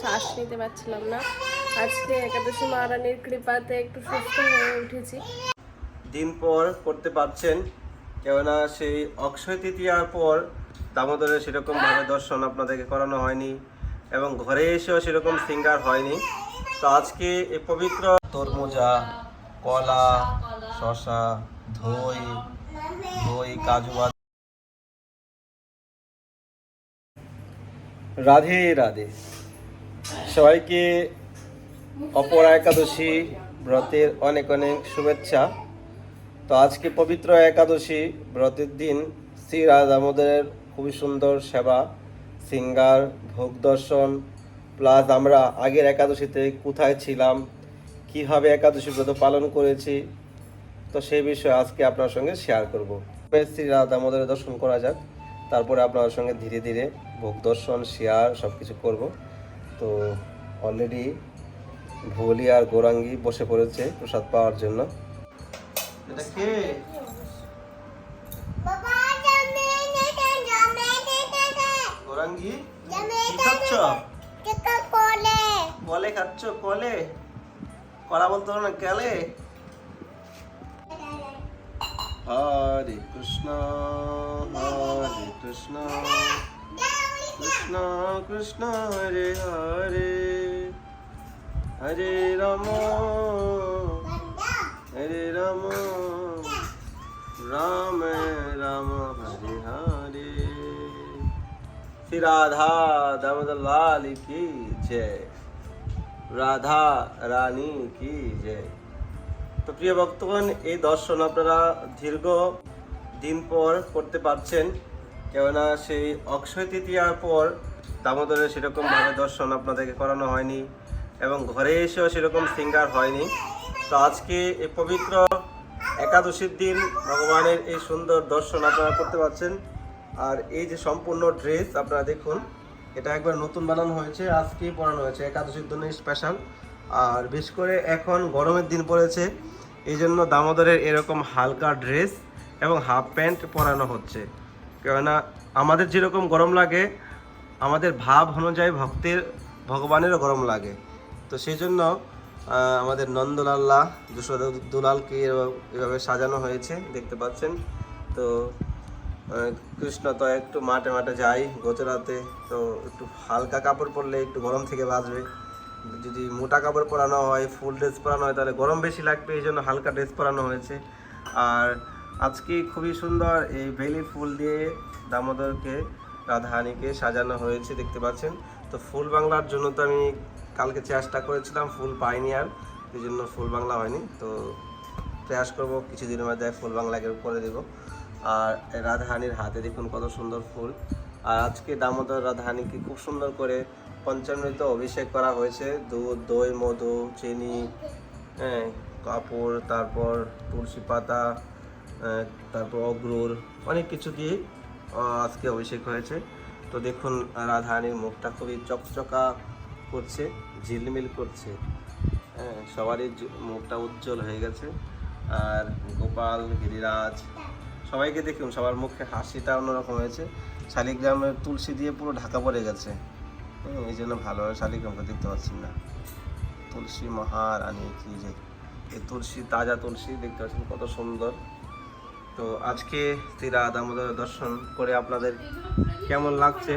শ্বাস নিতে পারছিলাম না। আজকে একাদশী মহারানীর কৃপাতে একটু সুস্থ হয়ে উঠেছি। দিন পর করতে পারছেন, কেননা সেই অক্ষয় তৃতীয়ার পর দামোদরের সেরকম ভাবে দর্শন আপনাদেরকে করানো হয়নি এবং ঘরে এসেও সেরকম সিঙ্গার হয়নি। তো আজকে এই পবিত্র তরমুজা, কলা শশা ধই দই, কাজু রাধে রাধে। সবাইকে অপরা একাদশী ব্রতের অনেক অনেক শুভেচ্ছা। তো আজকে পবিত্র একাদশী ব্রতের দিন শ্রী দামোদরের খুবই সুন্দর সেবা, সিঙ্গার, ভোগ দর্শন, প্লাস আমরা আগের একাদশীতে কোথায় ছিলাম, কীভাবে একাদশী ব্রত পালন করেছি, তো সেই বিষয়ে আজকে আপনার সঙ্গে শেয়ার করব। শ্রী দামোদরের দর্শন করা যাক, তারপরে আপনার সঙ্গে ধীরে ধীরে ভোগ দর্শন শেয়ার সব কিছু করব। তো অলরেডি ভোলি আর গোরাঙ্গি বসে পড়েছে প্রসাদ পাওয়ার জন্য। এটা খাচ্ছ? না, কেলে? হরে কৃষ্ণ হরে কৃষ্ণ। কৃষ্ণ কৃষ্ণ হরে হরে। হরে রাম। হরে রাম। রাম রাম, হরে হরে। শ্রী রাধা দামোদর লাল কি জয়। রাধা রানী কি জয়। তো প্রিয় ভক্তগণ, এই দর্শন আপনারা দীর্ঘ দিন পর করতে পারছেন। কেননা সেই অক্ষয় তৃতীয়ার পর দামোদরের সেরকমভাবে দর্শন আপনাদেরকে করানো হয়নি এবং ঘরে এসেও সেরকম সিঙ্গার হয়নি। তো আজকে এই পবিত্র একাদশীর দিন ভগবানের এই সুন্দর দর্শন আপনারা করতে পারছেন। আর এই যে সম্পূর্ণ ড্রেস আপনারা দেখুন, এটা একবার নতুন বানানো হয়েছে, আজকেই পরানো হয়েছে। একাদশীর জন্য স্পেশাল আর বিশেষ করে এখন গরমের দিন পড়েছে, এই জন্য দামোদরের এরকম হালকা ড্রেস এবং হাফ প্যান্ট পরানো হচ্ছে। কেননা আমাদের যেরকম গরম লাগে, আমাদের ভাব অনুযায়ী ভক্তের, ভগবানেরও গরম লাগে। তো সেই জন্য আমাদের নন্দলাল্লা, দুশো দুলালকে এভাবে- সাজানো হয়েছে, দেখতে পাচ্ছেন। তো কৃষ্ণ তো একটু মাঠে মাঠে যাই গোচরাতে, তো একটু হালকা কাপড় পরলে একটু গরম থেকে বাঁচবে। যদি মোটা কাপড় পরানো হয়, ফুল ড্রেস পরানো হয়, তাহলে গরম বেশি লাগবে, এই জন্য হালকা ড্রেস পরানো হয়েছে। আর আজকে খুবই সুন্দর এই বেলি ফুল দিয়ে দামোদরকে রাধাহানিকে সাজানো হয়েছে, দেখতে পাচ্ছেন। তো ফুল বাংলার জন্য তো আমি কালকে চেষ্টা করেছিলাম, ফুল পাইনি আর, এই জন্য ফুল বাংলা হয়নি। তো প্রয়াস করব, কিছুদিনের মধ্যে ফুল বাংলাকে করে দেব। আর রাধাহানির হাতে দেখুন কত সুন্দর ফুল। আর আজকে দামোদর রাধাহানিকে খুব সুন্দর করে পঞ্চামৃত অভিষেক করা হয়েছে। দুধ, দই, মধু, চিনি হ্যাঁ কাপড়, তারপর তুলসী পাতা তারপর অগ্রুর অনেক কিছু দিয়ে আজকে অভিষেক হয়েছে। তো দেখুন রাধাহানির মুখটা খুবই চকচকা করছে ঝিলমিল করছে। হ্যাঁ সবারই মুখটা উজ্জ্বল হয়ে গেছে। আর গোপাল গিরিরাজ সবাইকে দেখুন সবার মুখে হাসিটা অন্যরকম হয়েছে। শালিগ্রামের তুলসী দিয়ে পুরো ঢাকা পড়ে গেছে। হ্যাঁ, এই জন্য ভালোভাবে শালিগ্রামকে দেখতে পাচ্ছি না। তুলসী মহারানী কি যে এই তুলসী তাজা তুলসী দেখতে পাচ্ছেন কত সুন্দর। তো আজকে শ্রী রাধা দামোদর দর্শন করে আপনাদের কেমন লাগছে,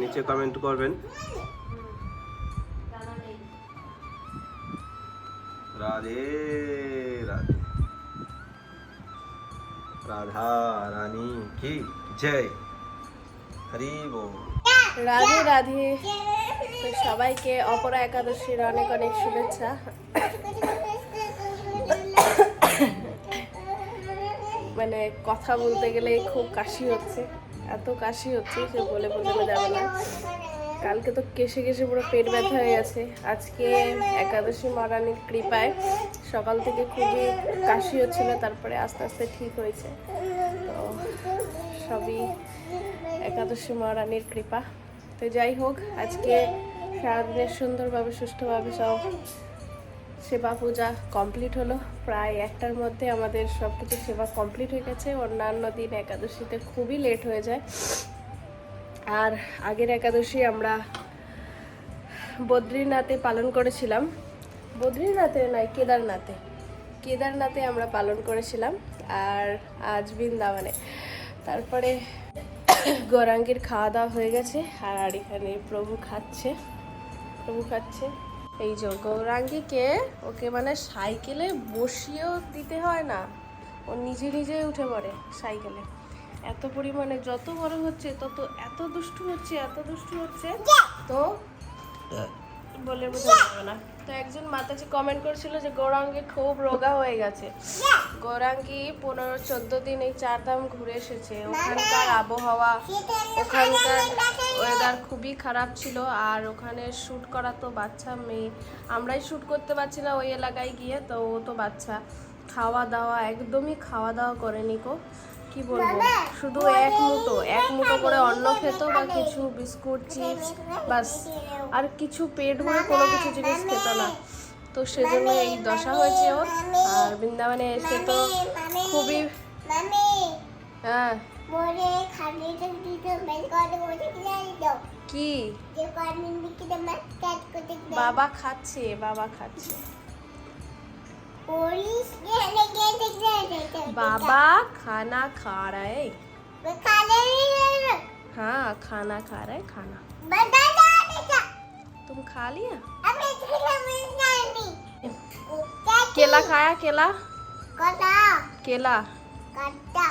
নিচে কমেন্ট করবেন। রাধে রাধে। রাধা রানী কি? জয়। হরি রাধে রাধে। সবাইকে অপরা একাদশীর অনেক অনেক শুভেচ্ছা। কথা বলতে গেলে খুব কাশি হচ্ছে। এত কাশি হচ্ছে যে বলে বোঝানো যাবে না। কালকে তো কেসে কেসে পুরো পেট ব্যথা হয়ে গেছে। আজকে একাদশী মহারানীর কৃপায় সকাল থেকে খুবই কাশি হচ্ছিল, তারপরে আস্তে আস্তে ঠিক হয়েছে। তো সবই একাদশী মহারানীর কৃপা। তো যাই হোক, আজকে সারাদিনের সুন্দরভাবে, সুষ্ঠুভাবে সব সেবা পূজা কমপ্লিট হলো। প্রায় একটার মধ্যে আমাদের সব কিছু সেবা কমপ্লিট হয়ে গেছে। অন্যান্য দিন একাদশীতে খুবই লেট হয়ে যায়। আর আগের একাদশী আমরা বদ্রীনাথে পালন করেছিলাম। বদ্রীনাথে নয়, কেদারনাথে। কেদারনাথে আমরা পালন করেছিলাম। আর আজ বৃন্দাবনে। তারপরে গৌরাঙ্গীর খাওয়া দাওয়া হয়ে গেছে। আর এখানে প্রভু খাচ্ছে। প্রভু খাচ্ছে। এই যে গৌরাঙ্গীকে ওকে মানে সাইকেলে বসিয়েও দিতে হয় না। ও নিজে নিজে উঠে পড়ে সাইকেলে। এত পরিমাণে যত বড় হচ্ছে, তত এত দুষ্টু হচ্ছে, এত দুষ্টু হচ্ছে। তো বলে বোঝানো না। তো একজন মাতাজি কমেন্ট করেছিল যে গৌরাঙ্গী খুব রোগা হয়ে গেছে। গৌরাঙ্গী পনেরো, চোদ্দ দিন এই চার ধাম ঘুরে এসেছে। ওখানকার আবহাওয়া, ওখানকার ওয়েদার খুবই খারাপ ছিল। আর ওখানে শ্যুট করা তো বাচ্চা মেয়ে। আমরাই শ্যুট করতে পারছি না ওই এলাকায় গিয়ে, তো ও তো বাচ্চা। খাওয়া দাওয়া একদমই খাওয়া দাওয়া করেনি কো। কি বলব? শুধু এক মুঠো এক মুঠো করে অন্ন খেত বা কিছু বিস্কুট, চিপস, বাস। আর কিছু পেট ভরে কোনো কিছু জিনিস খেত না। তো সেজন্য এই দশা হয়েছে ওর। আর বৃন্দাবনে এসে তো খুবই হ্যাঁ। কি? বাবা খাচ্ছে বাবা খাচ্ছে। বাবা খানা খা রা। হ্যাঁ খানা খা খানা। तुम खा लिया? केला खाया केला? कटा। केला? कटा।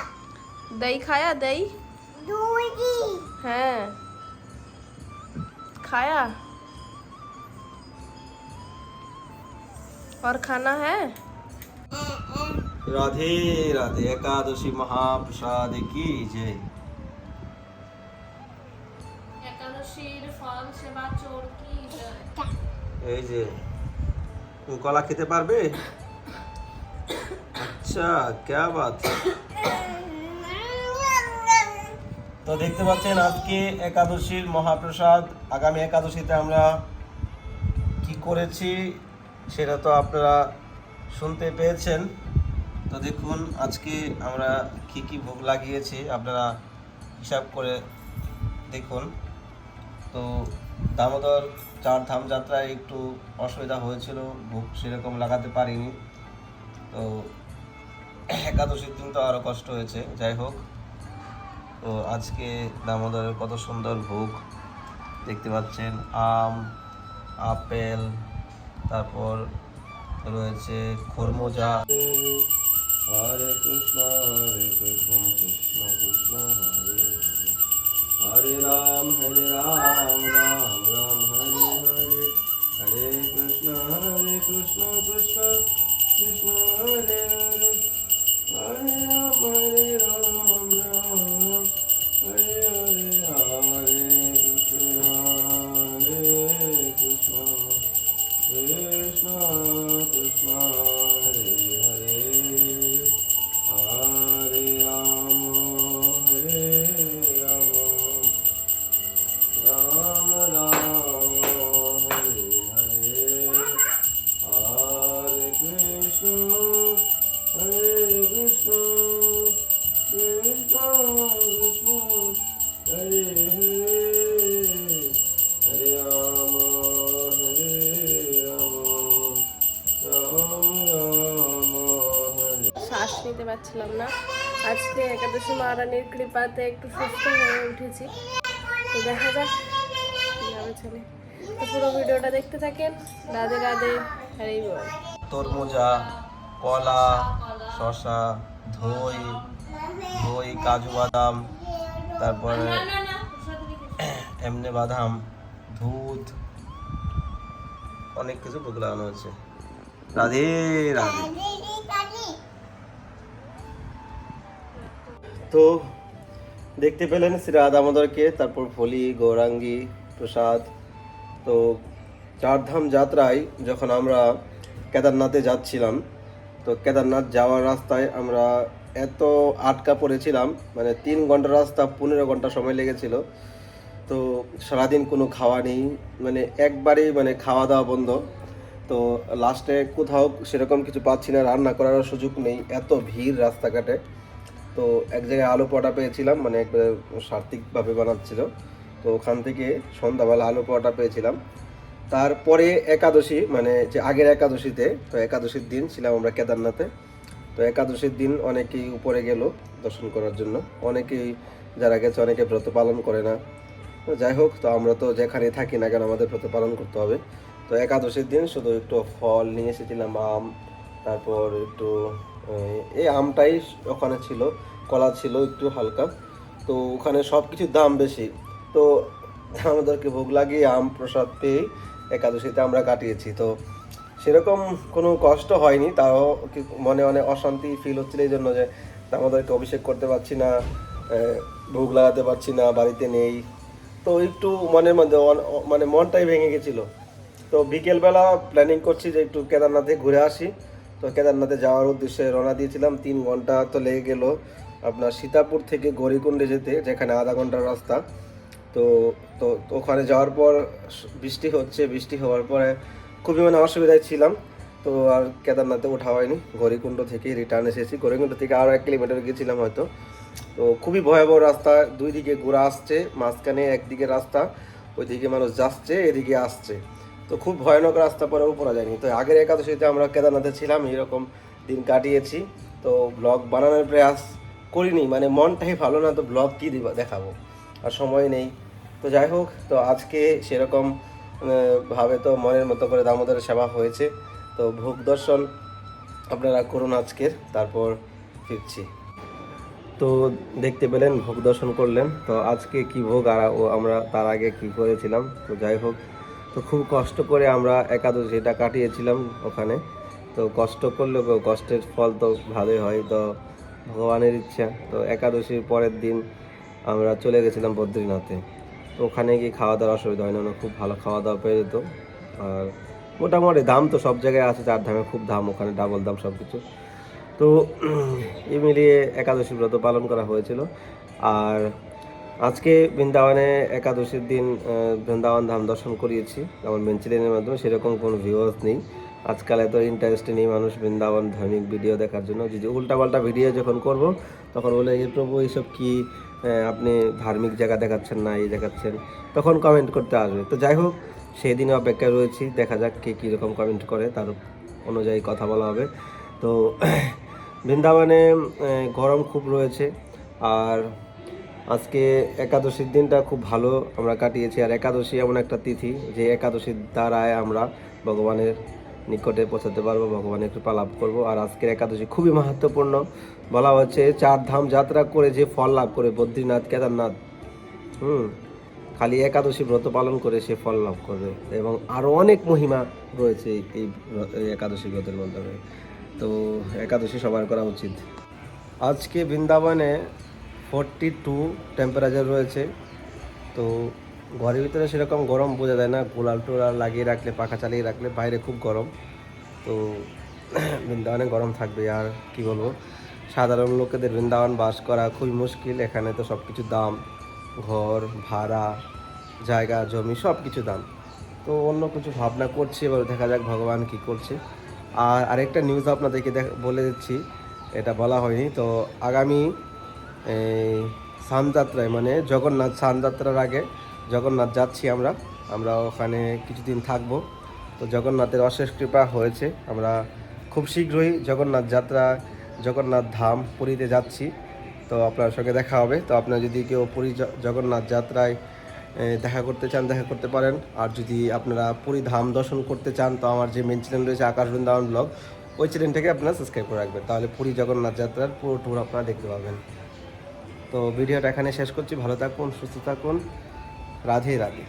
दही खाया दही? है। खाया? और खाना है? राधे राधे एकादशी महाप्रसाद की जय। एकादशी इरफान से बात छोड़ के এই যে, তুমি কলা খেতে পারবে? আচ্ছা ক্যা বাত? তো দেখতে পাচ্ছেন আজকে একাদশীর মহাপ্রসাদ। আগামী একাদশীতে আমরা কি করেছি সেটা তো আপনারা শুনতে পেয়েছেন। তো দেখুন, আজকে আমরা কি কি ভোগ লাগিয়েছি আপনারা হিসাব করে দেখুন। তো দামোদর চার ধাম যাত্রায় একটু অসুবিধা হয়েছিল, ভোগ সেরকম লাগাতে পারিনি। তো একাদশীর দিন তো আরও কষ্ট হয়েছে, যাই হোক। তো আজকে দামোদরের কত সুন্দর ভোগ দেখতে পাচ্ছেন, আম, আপেল, তারপর রয়েছে খরমোজা। হরে কৃষ্ণ হরে কৃষ্ণ। কৃষ্ণ কৃষ্ণ পারছিলাম না। আজকে একাদশী মহারানীর কৃপাতে একটু সুস্থ হয়ে উঠেছি। তো দেখা যাক কি হবে ছেলে তো পুরো ভিডিওটা দেখতে থাকেন। রাধে রাধে, হরে বল। তরমুজা, কলা শশা দই দই, কাজু বাদাম, তারপরে এমনি বাদাম, দুধ, অনেক কিছু লাগানো হয়েছে। রাধে রাধে। তো দেখতে পেলেন শ্রী রাধা দামোদরকে তারপর ভলি গৌরাঙ্গী, প্রসাদ। তো চারধাম যাত্রায় যখন আমরা কেদারনাথে যাচ্ছিলাম, তো কেদারনাথ যাওয়ার রাস্তায় আমরা এত আটকা পড়েছিলাম মানে তিন ঘণ্টা রাস্তা, পনেরো ঘণ্টা সময় লেগেছিল। তো সারাদিন কোনো খাওয়া নেই মানে একবারেই মানে খাওয়া দাওয়া বন্ধ। তো লাস্টে কোথাও সেরকম কিছু পাচ্ছি না, রান্না করার সুযোগ নেই, এত ভিড় রাস্তাঘাটে। তো এক জায়গায় আলু পরোটা পেয়েছিলাম মানে একবারে সার্থিকভাবে বানাচ্ছিল। তো ওখান থেকে সন্ধ্যাবেলা আলু পরোটা পেয়েছিলাম। তারপরে একাদশী মানে যে আগের একাদশীতে, তো একাদশীর দিন ছিলাম আমরা কেদারনাথে। তো একাদশীর দিন অনেকেই উপরে গেল দর্শন করার জন্য। অনেকেই যারা গেছে, অনেকে ব্রত পালন করে না। যাই হোক, তো আমরা তো যেখানে থাকি না কেন, আমাদের ব্রত পালন করতে হবে। তো একাদশীর দিন শুধু একটু ফল নিয়ে এসেছিলাম, আম, তারপর একটু এই আমটাই ওখানে ছিল, কলা ছিল একটু হালকা। তো ওখানে সব কিছুর দাম বেশি। তো আমাদেরকে ভোগ লাগিয়ে আম প্রসাদ পেয়ে একাদশীতে আমরা কাটিয়েছি। তো সেরকম কোনো কষ্ট হয়নি, তাও মনে অনেক অশান্তি ফিল হচ্ছিল এই জন্য যে আমাদেরকে অভিষেক করতে পারছি না ভোগ লাগাতে পারছি না, বাড়িতে নেই। তো একটু মনের মধ্যে মানে মনটাই ভেঙে গেছিল। তো বিকেলবেলা প্ল্যানিং করছি যে একটু কেদারনাথে ঘুরে আসি। তো কেদারনাথে যাওয়ার উদ্দেশ্যে রওনা দিয়েছিলাম। তিন ঘণ্টা তো লেগে গেল আপনার সীতাপুর থেকে গৌরীকুণ্ডে যেতে, যেখানে আধা ঘণ্টার রাস্তা। তো তো ওখানে যাওয়ার পর বৃষ্টি হচ্ছে, বৃষ্টি হওয়ার পরে খুবই মানে অসুবিধায় ছিলাম। তো আর কেদারনাথে ওঠা হয়নি। গৌরীকুণ্ড থেকে রিটার্ন এসেছি। গৌরীকুণ্ড থেকে আরও এক কিলোমিটার গেছিলাম হয়তো। তো খুবই ভয়াবহ রাস্তা। দুই দিকে ঘোরা আসছে, মাঝখানে একদিকে রাস্তা, ওইদিকে মানুষ যাচ্ছে, এদিকে আসছে। তো খুব ভয়ানক রাস্তা পরেও পড়া যায়নি। তো আগের একাদশীতে আমরা কেদারনাথে ছিলাম এরকম দিন কাটিয়েছি। তো ব্লগ বানানোর প্রয়াস করিনি মানে মনটাই ভালো না, তো ব্লগ কী দিবা, দেখাবো। আর সময় নেই। তো যাই হোক, তো আজকে সেরকম ভাবে তো মনের মতো করে দামোদরের সেবা হয়েছে। তো ভোগ দর্শন আপনারা করুন আজকের, তারপর ফিরছি। তো দেখতে পেলেন, ভোগ দর্শন করলেন। তো আজকে কি ভোগ, আর আমরা তার আগে কি করেছিলাম? তো যাই হোক তো খুব কষ্ট করে আমরা একাদশী একাদশীটা কাটিয়েছিলাম ওখানে। তো কষ্ট করলে কষ্টের ফল তো ভালোই হয়, তো ভগবানের ইচ্ছা। তো একাদশীর পরের দিন আমরা চলে গেছিলাম বদ্রীনাথে। তো ওখানে গিয়ে খাওয়া দাওয়ার অসুবিধা হয় না খুব ভালো খাওয়া দাওয়া পেয়ে যেত। আর মোটামুটি দাম তো সব জায়গায় আছে, চার ধামে খুব দাম, ওখানে ডাবল দাম সব কিছু তো এই মিলিয়ে একাদশী ব্রত পালন করা হয়েছিল। আর আজকে বৃন্দাবনে একাদশীর দিন বৃন্দাবন ধাম দর্শন করিয়েছি। আমার মেনচিলেনের মাধ্যমে সেরকম কোনো ভিউয়ার্স নেই। আজকাল এত ইন্টারেস্ট নেই মানুষ বৃন্দাবন ধার্মিক ভিডিও দেখার জন্য। যদি উল্টাপাল্টা ভিডিও যখন করব, তখন বলে এই প্রভু এইসব কি আপনি ধার্মিক জায়গা দেখাচ্ছেন না, এই দেখাচ্ছেন? তখন কমেন্ট করতে আসবে। তো যাই হোক সেই দিনে অপেক্ষায় রয়েছি। দেখা যাক কে কীরকম কমেন্ট করে, তার অনুযায়ী কথা বলা হবে। তো বৃন্দাবনে গরম খুব রয়েছে। আর আজকে একাদশীর দিনটা খুব ভালো আমরা কাটিয়েছি, আর একাদশী এমন একটা তিথি যে একাদশীর দ্বারায় আমরা ভগবানের নিকটে পৌঁছাতে পারব, ভগবানের কৃপা লাভ করব। আর আজকের একাদশী খুবই মাহাত্মপূর্ণ বলা হচ্ছে চার ধাম যাত্রা করে যে ফল লাভ করে বদ্রীনাথ, কেদারনাথ, হুম, খালি একাদশী ব্রত পালন করে সে ফল লাভ করবে এবং আরও অনেক মহিমা রয়েছে এই- একাদশী ব্রতের মাধ্যমে। তো একাদশী সবার করা উচিত। আজকে বৃন্দাবনে ফোরটি টু টেম্পারেচার রয়েছে। তো ঘরের ভিতরে সেরকম গরম বোঝা যায় না। গোলাল টোলাল লাগিয়ে রাখলে, পাখা চালিয়ে রাখলে বাইরে খুব গরম। তো বৃন্দাবনে গরম থাকবে আর কি বলব? সাধারণ লোকেদের বৃন্দাবন বাস করা খুবই মুশকিল। এখানে তো সব কিছু দাম। ঘর, ভাড়া, জায়গা, জমি সব কিছু দাম। তো অন্য কিছু ভাবনা করছি, এবার দেখা যাক ভগবান কি করছে। আর আরেকটা নিউজ আপনাদেরকে বলে দিচ্ছি। এটা বলা হয়নি। তো আগামী এই সানযাত্রায় মানে জগন্নাথ সানযাত্রার আগে জগন্নাথ যাচ্ছি আমরা। আমরা ওখানে কিছুদিন থাকব। তো জগন্নাথের অশেষ কৃপা হয়েছে। আমরা খুব শীঘ্রই জগন্নাথ যাত্রা, জগন্নাথ ধাম পুরীতে যাচ্ছি। তো আপনার সঙ্গে দেখা হবে। তো আপনার যদি কেউ পুরী জগন্নাথ যাত্রায় দেখা করতে চান, দেখা করতে পারেন। আর যদি আপনারা পুরী ধাম দর্শন করতে চান, তো আমার যে মেন চ্যানেল রয়েছে আকাশ বৃন্দাবন ব্লগ, ওই চ্যানেলটাকে আপনারা সাবস্ক্রাইব করে রাখবেন। তাহলে পুরী জগন্নাথ যাত্রার পুরো ট্যুর আপনারা দেখতে পাবেন। তো ভিডিওটা এখানে শেষ করছি। ভালো থাকুন সুস্থ থাকুন। রাধে রাধে।